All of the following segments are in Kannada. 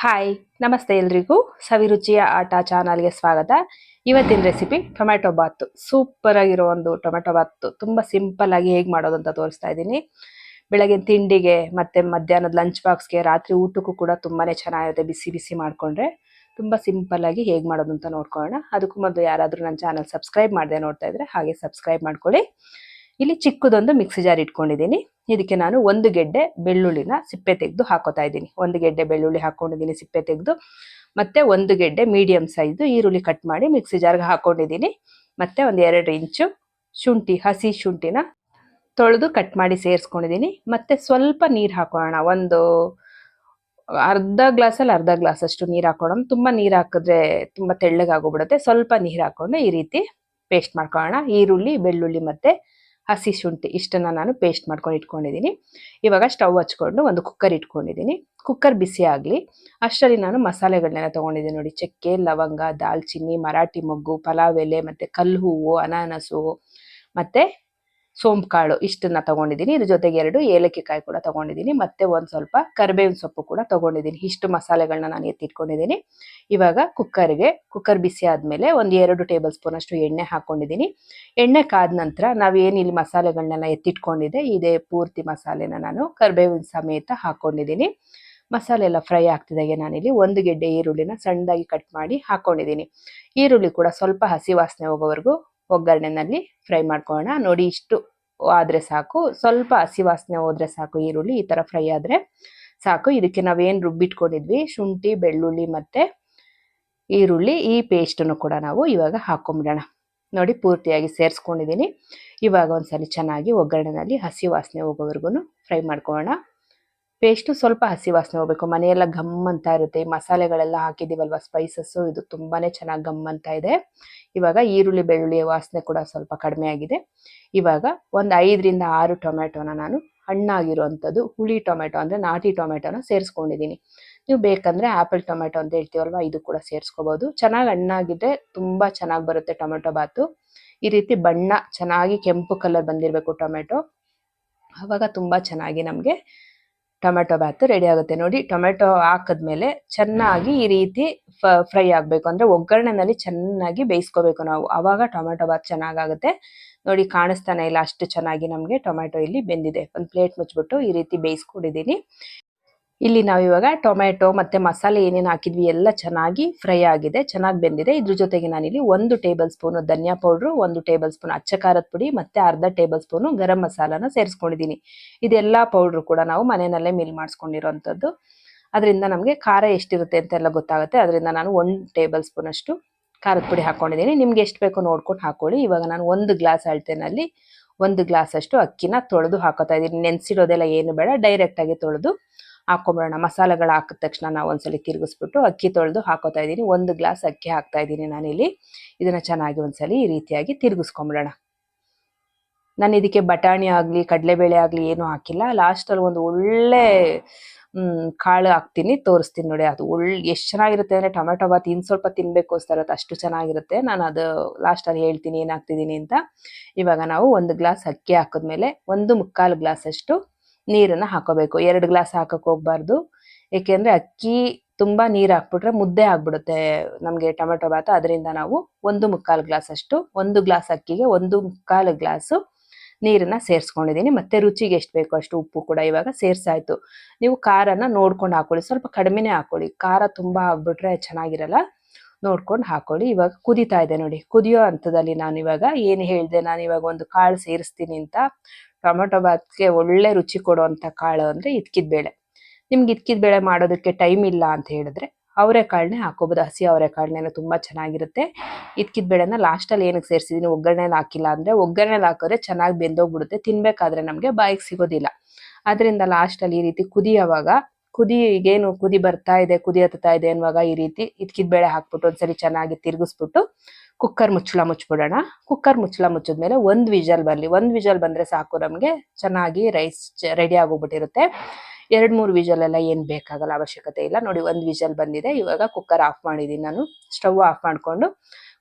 ಹಾಯ್ ನಮಸ್ತೆ ಎಲ್ರಿಗೂ. ಸವಿರುಚಿಯ ಆಟ ಚಾನಲ್ಗೆ ಸ್ವಾಗತ. ಇವತ್ತಿನ ರೆಸಿಪಿ ಟೊಮ್ಯಾಟೊ ಬಾತ್. ಸೂಪರ್ ಆಗಿರೋ ಒಂದು ಟೊಮ್ಯಾಟೊ ಬಾತ್. ತುಂಬ ಸಿಂಪಲ್ ಆಗಿ ಹೇಗೆ ಮಾಡೋದು ಅಂತ ತೋರಿಸ್ತಾ ಇದ್ದೀನಿ. ಬೆಳಗಿನ ತಿಂಡಿಗೆ ಮತ್ತೆ ಮಧ್ಯಾಹ್ನದ ಲಂಚ್ ಬಾಕ್ಸ್ಗೆ ರಾತ್ರಿ ಊಟಕ್ಕೂ ಕೂಡ ತುಂಬಾನೇ ಚೆನ್ನಾಗಿರುತ್ತೆ. ಬಿಸಿ ಬಿಸಿ ಮಾಡ್ಕೊಂಡ್ರೆ ತುಂಬ ಆಗಿ ಹೇಗೆ ಮಾಡೋದು ಅಂತ ನೋಡ್ಕೊಳ್ಳೋಣ. ಅದಕ್ಕೂ ಮೊದಲು ಯಾರಾದರೂ ನನ್ನ ಚಾನಲ್ ಸಬ್ಸ್ಕ್ರೈಬ್ ಮಾಡಿದೆ ನೋಡ್ತಾ ಇದ್ರೆ ಹಾಗೆ ಸಬ್ಸ್ಕ್ರೈಬ್ ಮಾಡ್ಕೊಳ್ಳಿ. ಇಲ್ಲಿ ಚಿಕ್ಕದೊಂದು ಮಿಕ್ಸಿ ಜಾರ್ ಇಟ್ಕೊಂಡಿದ್ದೀನಿ. ಇದಕ್ಕೆ ನಾನು ಒಂದು ಗೆಡ್ಡೆ ಬೆಳ್ಳುಳ್ಳಿನ ಸಿಪ್ಪೆ ತೆಗೆದು ಹಾಕೋತಾ ಇದ್ದೀನಿ. ಒಂದು ಗೆಡ್ಡೆ ಬೆಳ್ಳುಳ್ಳಿ ಹಾಕೊಂಡಿದ್ದೀನಿ, ಸಿಪ್ಪೆ ತೆಗೆದು. ಮತ್ತೆ ಒಂದು ಗೆಡ್ಡೆ ಮೀಡಿಯಂ ಸೈಜು ಈರುಳ್ಳಿ ಕಟ್ ಮಾಡಿ ಮಿಕ್ಸಿ ಜಾರ್ಗೆ ಹಾಕೊಂಡಿದ್ದೀನಿ. ಮತ್ತೆ ಒಂದು ಎರಡು ಇಂಚು ಶುಂಠಿ, ಹಸಿ ಶುಂಠಿನ ತೊಳೆದು ಕಟ್ ಮಾಡಿ ಸೇರಿಸ್ಕೊಂಡಿದ್ದೀನಿ. ಮತ್ತೆ ಸ್ವಲ್ಪ ನೀರು ಹಾಕೋಣ. ಒಂದು ಅರ್ಧ ಗ್ಲಾಸಲ್ಲಿ ಅರ್ಧ ಗ್ಲಾಸ್ ಅಷ್ಟು ನೀರು ಹಾಕೋಣ. ತುಂಬ ನೀರು ಹಾಕಿದ್ರೆ ತುಂಬ ತೆಳ್ಳಗಾಗೋಗ್ಬಿಡುತ್ತೆ ಸ್ವಲ್ಪ ನೀರು ಹಾಕೊಂಡು ಈ ರೀತಿ ಪೇಸ್ಟ್ ಮಾಡ್ಕೊಳ್ಳೋಣ. ಈರುಳ್ಳಿ, ಬೆಳ್ಳುಳ್ಳಿ ಮತ್ತೆ ಹಸಿ ಶುಂಠಿ ಇಷ್ಟನ್ನು ನಾನು ಪೇಸ್ಟ್ ಮಾಡ್ಕೊಂಡು ಇಟ್ಕೊಂಡಿದ್ದೀನಿ. ಇವಾಗ ಸ್ಟವ್ ಹಚ್ಕೊಂಡು ಒಂದು ಕುಕ್ಕರ್ ಇಟ್ಕೊಂಡಿದ್ದೀನಿ. ಕುಕ್ಕರ್ ಬಿಸಿ ಆಗಲಿ. ಅಷ್ಟರಲ್ಲಿ ನಾನು ಮಸಾಲೆಗಳನ್ನೆಲ್ಲ ತೊಗೊಂಡಿದ್ದೀನಿ ನೋಡಿ. ಚಕ್ಕೆ, ಲವಂಗ, ದಾಲ್ಚಿನ್ನಿ, ಮರಾಠಿ ಮೊಗ್ಗು, ಪಲಾವ್ ಎಲೆ, ಮತ್ತು ಕಲ್ಲು ಹೂವು, ಅನಾನಸು, ಮತ್ತು ಸೋಂಪು ಕಾಳು ಇಷ್ಟನ್ನ ತಗೊಂಡಿದ್ದೀನಿ. ಇದ್ರ ಜೊತೆಗೆ ಎರಡು ಏಲಕ್ಕಿ ಕಾಯಿ ಕೂಡ ತಗೊಂಡಿದ್ದೀನಿ. ಮತ್ತೆ ಒಂದು ಸ್ವಲ್ಪ ಕರಿಬೇವಿನ ಸೊಪ್ಪು ಕೂಡ ತಗೊಂಡಿದ್ದೀನಿ. ಇಷ್ಟು ಮಸಾಲೆಗಳನ್ನ ನಾನು ಎತ್ತಿಟ್ಕೊಂಡಿದ್ದೀನಿ. ಇವಾಗ ಕುಕ್ಕರ್ಗೆ, ಕುಕ್ಕರ್ ಬಿಸಿ ಆದಮೇಲೆ ಒಂದು ಎರಡು ಟೇಬಲ್ ಸ್ಪೂನ್ ಅಷ್ಟು ಎಣ್ಣೆ ಹಾಕೊಂಡಿದ್ದೀನಿ. ಎಣ್ಣೆ ಕಾದ ನಂತರ ನಾವೇನು ಇಲ್ಲಿ ಮಸಾಲೆಗಳನ್ನೆಲ್ಲ ಎತ್ತಿಟ್ಕೊಂಡಿದ್ದೆ ಇದೇ ಪೂರ್ತಿ ಮಸಾಲೆನ ನಾನು ಕರಿಬೇವಿನ ಸಮೇತ ಹಾಕೊಂಡಿದ್ದೀನಿ. ಮಸಾಲೆ ಎಲ್ಲ ಫ್ರೈ ಆಗ್ತಿದ್ದಾಗೆ ನಾನಿಲ್ಲಿ ಒಂದು ಗೆಡ್ಡೆ ಈರುಳ್ಳಿನ ಸಣ್ಣದಾಗಿ ಕಟ್ ಮಾಡಿ ಹಾಕೊಂಡಿದ್ದೀನಿ. ಈರುಳ್ಳಿ ಕೂಡ ಸ್ವಲ್ಪ ಹಸಿ ವಾಸನೆ ಹೋಗೋವರೆಗೂ ಒಗ್ಗರಣೆನಲ್ಲಿ ಫ್ರೈ ಮಾಡ್ಕೊಳ್ಳೋಣ. ನೋಡಿ ಇಷ್ಟು ಆದರೆ ಸಾಕು. ಸ್ವಲ್ಪ ಹಸಿ ವಾಸನೆ ಹೋದರೆ ಸಾಕು ಈರುಳ್ಳಿ, ಈ ಥರ ಫ್ರೈ ಆದರೆ ಸಾಕು. ಇದಕ್ಕೆ ನಾವೇನು ರುಬ್ಬಿಟ್ಕೊಂಡಿದ್ವಿ? ಶುಂಠಿ, ಬೆಳ್ಳುಳ್ಳಿ ಮತ್ತು ಈರುಳ್ಳಿ. ಈ ಪೇಸ್ಟನ್ನು ಕೂಡ ನಾವು ಇವಾಗ ಹಾಕೊಂಬಿಡೋಣ. ನೋಡಿ ಪೂರ್ತಿಯಾಗಿ ಸೇರಿಸ್ಕೊಂಡಿದ್ದೀನಿ. ಇವಾಗ ಒಂದ್ಸಲಿ ಚೆನ್ನಾಗಿ ಒಗ್ಗರಣೆನಲ್ಲಿ ಹಸಿ ವಾಸನೆ ಹೋಗೋವರೆಗೂ ಫ್ರೈ ಮಾಡ್ಕೊಳ್ಳೋಣ. ಪೇಸ್ಟು ಸ್ವಲ್ಪ ಹಸಿ ವಾಸನೆ ಹೋಗ್ಬೇಕು. ಮನೆಯೆಲ್ಲ ಘಮ್ ಅಂತ ಇರುತ್ತೆ. ಮಸಾಲೆಗಳೆಲ್ಲ ಹಾಕಿದ್ದೀವಲ್ವ? ಸ್ಪೈಸಸ್ಸು, ಇದು ತುಂಬಾನೇ ಚೆನ್ನಾಗಿ ಗಮ್ ಅಂತ ಇದೆ. ಇವಾಗ ಈರುಳ್ಳಿ, ಬೆಳ್ಳುಳ್ಳಿ ವಾಸನೆ ಕೂಡ ಸ್ವಲ್ಪ ಕಡಿಮೆ ಆಗಿದೆ. ಇವಾಗ ಒಂದು ಐದರಿಂದ ಆರು ಟೊಮೆಟೊನ ನಾನು ಹಣ್ಣಾಗಿರುವಂಥದ್ದು, ಹುಳಿ ಟೊಮೆಟೊ ಅಂದರೆ ನಾಟಿ ಟೊಮೆಟೊನ ಸೇರಿಸ್ಕೊಂಡಿದ್ದೀನಿ. ನೀವು ಬೇಕಂದರೆ ಆಪಲ್ ಟೊಮೆಟೊ ಅಂತ ಹೇಳ್ತೀವಲ್ವ? ಇದು ಕೂಡ ಸೇರಿಸ್ಕೋಬೋದು. ಚೆನ್ನಾಗಿ ಹಣ್ಣಾಗಿದ್ದರೆ ತುಂಬ ಚೆನ್ನಾಗಿ ಬರುತ್ತೆ ಟೊಮೆಟೊ ಬಾತು. ಈ ರೀತಿ ಬಣ್ಣ ಚೆನ್ನಾಗಿ ಕೆಂಪು ಕಲರ್ ಬಂದಿರಬೇಕು ಟೊಮೆಟೊ ಆವಾಗ ತುಂಬ ಚೆನ್ನಾಗಿ ನಮಗೆ ಟೊಮೆಟೊ ಬಾತ್ ರೆಡಿ ಆಗುತ್ತೆ ನೋಡಿ. ಟೊಮೆಟೊ ಹಾಕಿದ್ಮೇಲೆ ಚೆನ್ನಾಗಿ ಈ ರೀತಿ ಫ್ರೈ ಆಗಬೇಕು. ಅಂದರೆ ಒಗ್ಗರಣೆನಲ್ಲಿ ಚೆನ್ನಾಗಿ ಬೇಯಿಸ್ಕೋಬೇಕು ನಾವು. ಆವಾಗ ಟೊಮೆಟೊ ಬಾತ್ ಚೆನ್ನಾಗಾಗುತ್ತೆ. ನೋಡಿ ಕಾಣಿಸ್ತಾನೆ ಇಲ್ಲ ಅಷ್ಟು ಚೆನ್ನಾಗಿ ನಮಗೆ ಟೊಮೆಟೊ ಇಲ್ಲಿ ಬೆಂದಿದೆ. ಒಂದು ಪ್ಲೇಟ್ ಮುಚ್ಚಿಬಿಟ್ಟು ಈ ರೀತಿ ಬೇಯಿಸ್ಕೊಂಡಿದ್ದೀನಿ. ಇಲ್ಲಿ ನಾವು ಇವಾಗ ಟೊಮೆಟೊ ಮತ್ತೆ ಮಸಾಲೆ ಏನೇನು ಹಾಕಿದ್ವಿ ಎಲ್ಲ ಚೆನ್ನಾಗಿ ಫ್ರೈ ಆಗಿದೆ, ಚೆನ್ನಾಗಿ ಬೆಂದಿದೆ. ಇದ್ರ ಜೊತೆಗೆ ನಾನಿಲ್ಲಿ ಒಂದು ಟೇಬಲ್ ಸ್ಪೂನು ಧನಿಯಾ ಪೌಡ್ರು, ಒಂದು ಟೇಬಲ್ ಸ್ಪೂನ್ ಅಚ್ಚ ಖಾರದ ಪುಡಿ ಮತ್ತೆ ಅರ್ಧ ಟೇಬಲ್ ಸ್ಪೂನು ಗರಂ ಮಸಾಲಾನ ಸೇರಿಸ್ಕೊಂಡಿದ್ದೀನಿ. ಇದೆಲ್ಲ ಪೌಡ್ರು ಕೂಡ ನಾವು ಮನೆಯಲ್ಲೇ ಮಿಲ್ ಮಾಡಿಸ್ಕೊಂಡಿರೋವಂಥದ್ದು ಅದರಿಂದ ನಮಗೆ ಖಾರ ಎಷ್ಟಿರುತ್ತೆ ಅಂತೆಲ್ಲ ಗೊತ್ತಾಗುತ್ತೆ. ಅದರಿಂದ ನಾನು ಒಂದು ಟೇಬಲ್ ಸ್ಪೂನ್ ಅಷ್ಟು ಖಾರದ ಪುಡಿ ಹಾಕೊಂಡಿದ್ದೀನಿ. ನಿಮ್ಗೆ ಎಷ್ಟು ಬೇಕೋ ನೋಡ್ಕೊಂಡು ಹಾಕೊಳ್ಳಿ. ಇವಾಗ ನಾನು ಒಂದು ಗ್ಲಾಸ್ ಅಳತೆನಲ್ಲಿ ಒಂದು ಗ್ಲಾಸ್ ಅಷ್ಟು ಅಕ್ಕಿನ ತೊಳೆದು ಹಾಕೋತಾ ಇದ್ದೀನಿ. ನೆನೆಸಿರೋದೆಲ್ಲ ಏನು ಬೇಡ ಡೈರೆಕ್ಟಾಗಿ ತೊಳೆದು ಹಾಕೊಂಬಿಡೋಣ ಮಸಾಲೆಗಳು ಹಾಕಿದ ತಕ್ಷಣ ನಾವು ಒಂದ್ಸಲಿ ತಿರುಗಿಸ್ಬಿಟ್ಟು ಅಕ್ಕಿ ತೊಳೆದು ಹಾಕೋತಾ ಇದ್ದೀನಿ. ಒಂದು ಗ್ಲಾಸ್ ಅಕ್ಕಿ ಹಾಕ್ತಾ ಇದ್ದೀನಿ ನಾನಿಲ್ಲಿ. ಇದನ್ನ ಚೆನ್ನಾಗಿ ಒಂದ್ಸಲಿ ಈ ರೀತಿಯಾಗಿ ತಿರುಗಿಸ್ಕೊಂಬಿಡೋಣ. ನಾನು ಇದಕ್ಕೆ ಬಟಾಣಿ ಆಗಲಿ, ಕಡಲೆಬೇಳೆ ಆಗಲಿ ಏನೂ ಹಾಕಿಲ್ಲ. ಲಾಸ್ಟಲ್ಲಿ ಒಂದು ಒಳ್ಳೆ ಕಾಳು ಹಾಕ್ತೀನಿ, ತೋರಿಸ್ತೀನಿ ನೋಡಿ. ಅದು ಒಳ್ಳೆ ಎಷ್ಟು ಚೆನ್ನಾಗಿರುತ್ತೆ ಅಂದರೆ ಟೊಮೆಟೊ ಬಾತ್ ಇನ್ನು ಸ್ವಲ್ಪ ತಿನ್ನಬೇಕು ಅನಿಸ್ತಾ ಅಷ್ಟು ಚೆನ್ನಾಗಿರುತ್ತೆ. ನಾನು ಅದು ಲಾಸ್ಟಲ್ಲಿ ಹೇಳ್ತೀನಿ ಏನು ಹಾಕ್ತಿದ್ದೀನಿ ಅಂತ. ಇವಾಗ ನಾವು ಒಂದು ಗ್ಲಾಸ್ ಅಕ್ಕಿ ಹಾಕಿದ್ಮೇಲೆ ಒಂದು ಮುಕ್ಕಾಲು ಗ್ಲಾಸ್ ಅಷ್ಟು ನೀರನ್ನು ಹಾಕೋಬೇಕು. ಎರಡು ಗ್ಲಾಸ್ ಹಾಕಕ್ಕೆ ಹೋಗ್ಬಾರ್ದು. ಏಕೆಂದರೆ ಅಕ್ಕಿ ತುಂಬ ನೀರು ಹಾಕ್ಬಿಟ್ರೆ ಮುದ್ದೆ ಆಗ್ಬಿಡುತ್ತೆ ನಮಗೆ ಟೊಮೆಟೊ ಬಾತ್ ಅದರಿಂದ ನಾವು ಒಂದು ಮುಕ್ಕಾಲು ಗ್ಲಾಸ್ ಅಷ್ಟು, ಒಂದು ಗ್ಲಾಸ್ ಅಕ್ಕಿಗೆ ಒಂದು ಮುಕ್ಕಾಲು ಗ್ಲಾಸು ನೀರನ್ನ ಸೇರಿಸ್ಕೊಂಡಿದ್ದೀನಿ ಮತ್ತೆ ರುಚಿಗೆ ಎಷ್ಟು ಬೇಕೋ ಅಷ್ಟು ಉಪ್ಪು ಕೂಡ ಇವಾಗ ಸೇರ್ಸಾಯ್ತು. ನೀವು ಖಾರನ ನೋಡ್ಕೊಂಡು ಹಾಕೊಳ್ಳಿ. ಸ್ವಲ್ಪ ಕಡಿಮೆನೇ ಹಾಕೊಳ್ಳಿ. ಖಾರ ತುಂಬ ಆಗ್ಬಿಟ್ರೆ ಚೆನ್ನಾಗಿರಲ್ಲ. ನೋಡ್ಕೊಂಡು ಹಾಕೊಳ್ಳಿ. ಇವಾಗ ಕುದಿತಾ ಇದೆ ನೋಡಿ. ಕುದಿಯೋ ಹಂತದಲ್ಲಿ ನಾನು ಇವಾಗ ಏನು ಹೇಳಿದೆ? ನಾನು ಇವಾಗ ಒಂದು ಕಾಳು ಸೇರಿಸ್ತೀನಿ ಅಂತ ಟೊಮೆಟೊ ಬಾತ್ಗೆ ಒಳ್ಳೆ ರುಚಿ ಕೊಡುವಂತ ಕಾಳು ಅಂದ್ರೆ ಇದ್ಕಿದ ಬೇಳೆ ನಿಮ್ಗೆ ಇದ್ಕಿದ ಬೇಳೆ ಮಾಡೋದಕ್ಕೆ ಟೈಮ್ ಇಲ್ಲ ಅಂತ ಹೇಳಿದ್ರೆ ಅವರೆಕಾಳನ್ನೇ ಹಾಕೋಬೋದು. ಹಸಿ ಅವರೆಕಾಳನ್ನೇನು ತುಂಬಾ ಚೆನ್ನಾಗಿರುತ್ತೆ. ಇದ್ಕಿದ ಬೇಳೆನ ಲಾಸ್ಟಲ್ಲಿ ಏನಕ್ಕೆ ಸೇರಿಸಿದ್ದೀನಿ ಒಗ್ಗರಣೆಲಿ ಹಾಕಿಲ್ಲ ಅಂದ್ರೆ ಒಗ್ಗರಣೆಲಿ ಹಾಕಿದ್ರೆ ಚೆನ್ನಾಗಿ ಬೆಂದೋಗ್ಬಿಡುತ್ತೆ. ತಿನ್ಬೇಕಾದ್ರೆ ನಮಗೆ ಬಾಯಿಗೆ ಸಿಗೋದಿಲ್ಲ. ಅದರಿಂದ ಲಾಸ್ಟಲ್ಲಿ ಈ ರೀತಿ ಕುದಿಯೋವಾಗ ಕುದಿ ಈಗೇನು ಕುದಿ ಬರ್ತಾ ಇದೆ, ಕುದಿ ಹತ್ತಾ ಇದೆ ಅನ್ನುವಾಗ ಈ ರೀತಿ ಇದ್ಕಿದ ಬೇಳೆ ಹಾಕ್ಬಿಟ್ಟು ಒಂದ್ಸರಿ ಚೆನ್ನಾಗಿ ತಿರುಗಿಸ್ಬಿಟ್ಟು ಕುಕ್ಕರ್ ಮುಚ್ಚಳ ಮುಚ್ಬಿಡೋಣ. ಕುಕ್ಕರ್ ಮುಚ್ಚಳ ಮುಚ್ಚಿದ್ಮೇಲೆ ಒಂದು ವಿಜಲ್ ಬರಲಿ. ಒಂದು ವಿಜಲ್ ಬಂದರೆ ಸಾಕು ನಮಗೆ. ಚೆನ್ನಾಗಿ ರೈಸ್ ರೆಡಿ ಆಗೋಗ್ಬಿಟ್ಟಿರುತ್ತೆ. ಎರಡು ಮೂರು ವಿಜಲ್ ಎಲ್ಲ ಏನು ಬೇಕಾಗಲ್ಲ, ಅವಶ್ಯಕತೆ ಇಲ್ಲ. ನೋಡಿ ಒಂದು ವಿಜಲ್ ಬಂದಿದೆ. ಇವಾಗ ಕುಕ್ಕರ್ ಆಫ್ ಮಾಡಿದ್ದೀನಿ ನಾನು. ಸ್ಟವ್ ಆಫ್ ಮಾಡಿಕೊಂಡು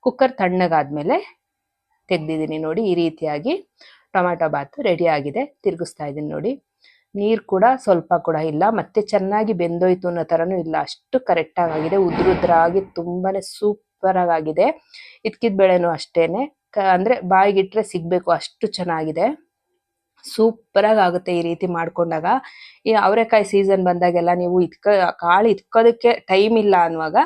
ಕುಕ್ಕರ್ ತಣ್ಣಗಾದ್ಮೇಲೆ ತೆಗ್ದಿದ್ದೀನಿ ನೋಡಿ. ಈ ರೀತಿಯಾಗಿ ಟೊಮ್ಯಾಟೊ ಬಾತ್ ರೆಡಿ ಆಗಿದೆ. ತಿರುಗಿಸ್ತಾ ಇದ್ದೀನಿ ನೋಡಿ. ನೀರು ಕೂಡ ಸ್ವಲ್ಪ ಕೂಡ ಇಲ್ಲ. ಮತ್ತೆ ಚೆನ್ನಾಗಿ ಬೆಂದೋಯ್ತು ಅನ್ನೋ ಥರನೂ ಇಲ್ಲ. ಅಷ್ಟು ಕರೆಕ್ಟಾಗಿ ಆಗಿದೆ. ಉದ್ರುದ್ರಾಗಿ ತುಂಬಾನೇ ಸೂಪರ್ ಆಗಿದೆ ಇದ್ಕಿದ ಬೇಳೆನೂ ಅಷ್ಟೇನೆ. ಅಂದ್ರೆ ಬಾಯಿಗಿಟ್ರೆ ಸಿಗ್ಬೇಕು, ಅಷ್ಟು ಚೆನ್ನಾಗಿದೆ. ಸೂಪರ್ ಆಗಿ ಆಗುತ್ತೆ ಈ ರೀತಿ ಮಾಡ್ಕೊಂಡಾಗ. ಈ ಅವರೆಕಾಯಿ ಸೀಸನ್ ಬಂದಾಗೆಲ್ಲ ನೀವು ಇದ್ಕ, ಕಾಳು ಇಟ್ಕೋದಕ್ಕೆ ಟೈಮ್ ಇಲ್ಲ ಅನ್ನುವಾಗ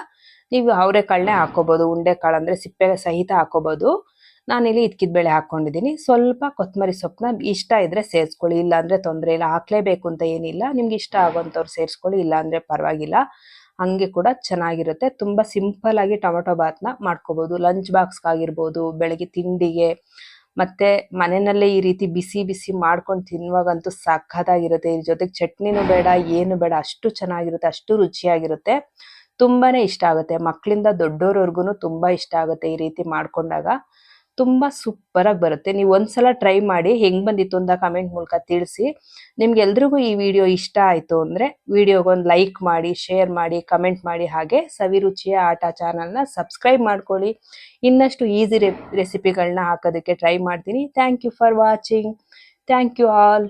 ನೀವು ಅವರೆಕಾಳನ್ನೇ ಹಾಕೋಬಹುದು ಉಂಡೆ ಕಾಳು ಅಂದ್ರೆ ಸಿಪ್ಪೆ ಸಹಿತ ಹಾಕೋಬಹುದು ನಾನಿಲ್ಲಿ ಇದ್ಕಿದ ಬೇಳೆ ಹಾಕೊಂಡಿದ್ದೀನಿ ಸ್ವಲ್ಪ ಕೊತ್ತಂಬರಿ ಸೊಪ್ಪನ್ನ ಇಷ್ಟ ಇದ್ರೆ ಸೇರಿಸ್ಕೊಳ್ಳಿ. ಇಲ್ಲ ಅಂದ್ರೆ ತೊಂದರೆ ಇಲ್ಲ. ಹಾಕ್ಲೇಬೇಕು ಅಂತ ಏನಿಲ್ಲ. ನಿಮ್ಗೆ ಇಷ್ಟ ಆಗೋಂಥವ್ರು ಸೇರಿಸ್ಕೊಳ್ಳಿ. ಇಲ್ಲ ಅಂದ್ರೆ ಪರವಾಗಿಲ್ಲ. ಹಂಗೆ ಕೂಡ ಚೆನ್ನಾಗಿರುತ್ತೆ. ತುಂಬಾ ಸಿಂಪಲ್ ಆಗಿ ಟೊಮೆಟೊ ಬಾತ್ನ ಮಾಡ್ಕೋಬಹುದು ಲಂಚ್ ಬಾಕ್ಸ್ ಆಗಿರ್ಬೋದು ಬೆಳಗ್ಗೆ ತಿಂಡಿಗೆ. ಮತ್ತೆ ಮನೆಯಲ್ಲೇ ಈ ರೀತಿ ಬಿಸಿ ಬಿಸಿ ಮಾಡ್ಕೊಂಡು ತಿನ್ನುವಾಗಂತೂ ಸಖತ್ತಾಗಿರುತ್ತೆ. ಇದ್ರ ಜೊತೆಗೆ ಚಟ್ನಿನೂ ಬೇಡ, ಏನು ಬೇಡ, ಅಷ್ಟು ಚೆನ್ನಾಗಿರುತ್ತೆ, ಅಷ್ಟು ರುಚಿಯಾಗಿರುತ್ತೆ. ತುಂಬಾನೇ ಇಷ್ಟ ಆಗುತ್ತೆ. ಮಕ್ಕಳಿಂದ ದೊಡ್ಡೋರ್ವರ್ಗು ತುಂಬಾ ಇಷ್ಟ ಆಗುತ್ತೆ ಈ ರೀತಿ ಮಾಡ್ಕೊಂಡಾಗ. ತುಂಬಾ ಸೂಪರ್ ಆಗಿ ಬರುತ್ತೆ. ನೀವು ಒಂದ್ಸಲ ಟ್ರೈ ಮಾಡಿ ಹೆಂಗ್ ಬಂದಿತ್ತು ಅಂತ ಕಮೆಂಟ್ ಮೂಲಕ ತಿಳಿಸಿ. ನಿಮ್ಗೆ ಎಲ್ರಿಗೂ ಈ ವಿಡಿಯೋ ಇಷ್ಟ ಆಯ್ತು ಅಂದ್ರೆ ವಿಡಿಯೋಗೊಂದು ಲೈಕ್ ಮಾಡಿ ಶೇರ್ ಮಾಡಿ ಕಮೆಂಟ್ ಮಾಡಿ ಹಾಗೆ ಸವಿರುಚಿಯ ಆಟ ಚಾನಲ್ನ ಸಬ್ಸ್ಕ್ರೈಬ್ ಮಾಡ್ಕೊಳ್ಳಿ. ಇನ್ನಷ್ಟು ಈಸಿ ರೆಸಿಪಿಗಳನ್ನ ಹಾಕೋದಕ್ಕೆ ಟ್ರೈ ಮಾಡ್ತೀನಿ. Thank you for watching thank you all